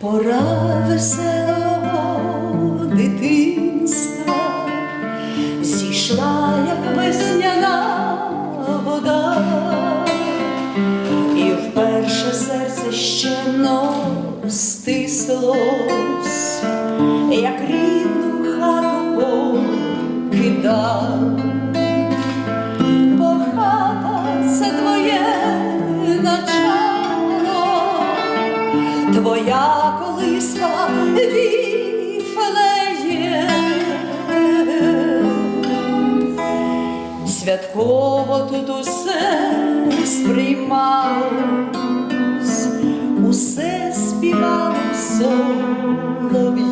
Пора веселого дитинства зійшла, як весняна вода, і вперше серце щемно стислось, як рідну хату покидав. Твоя колиска віфлеє. Святково тут усе сприймалось, усе співало солов'є.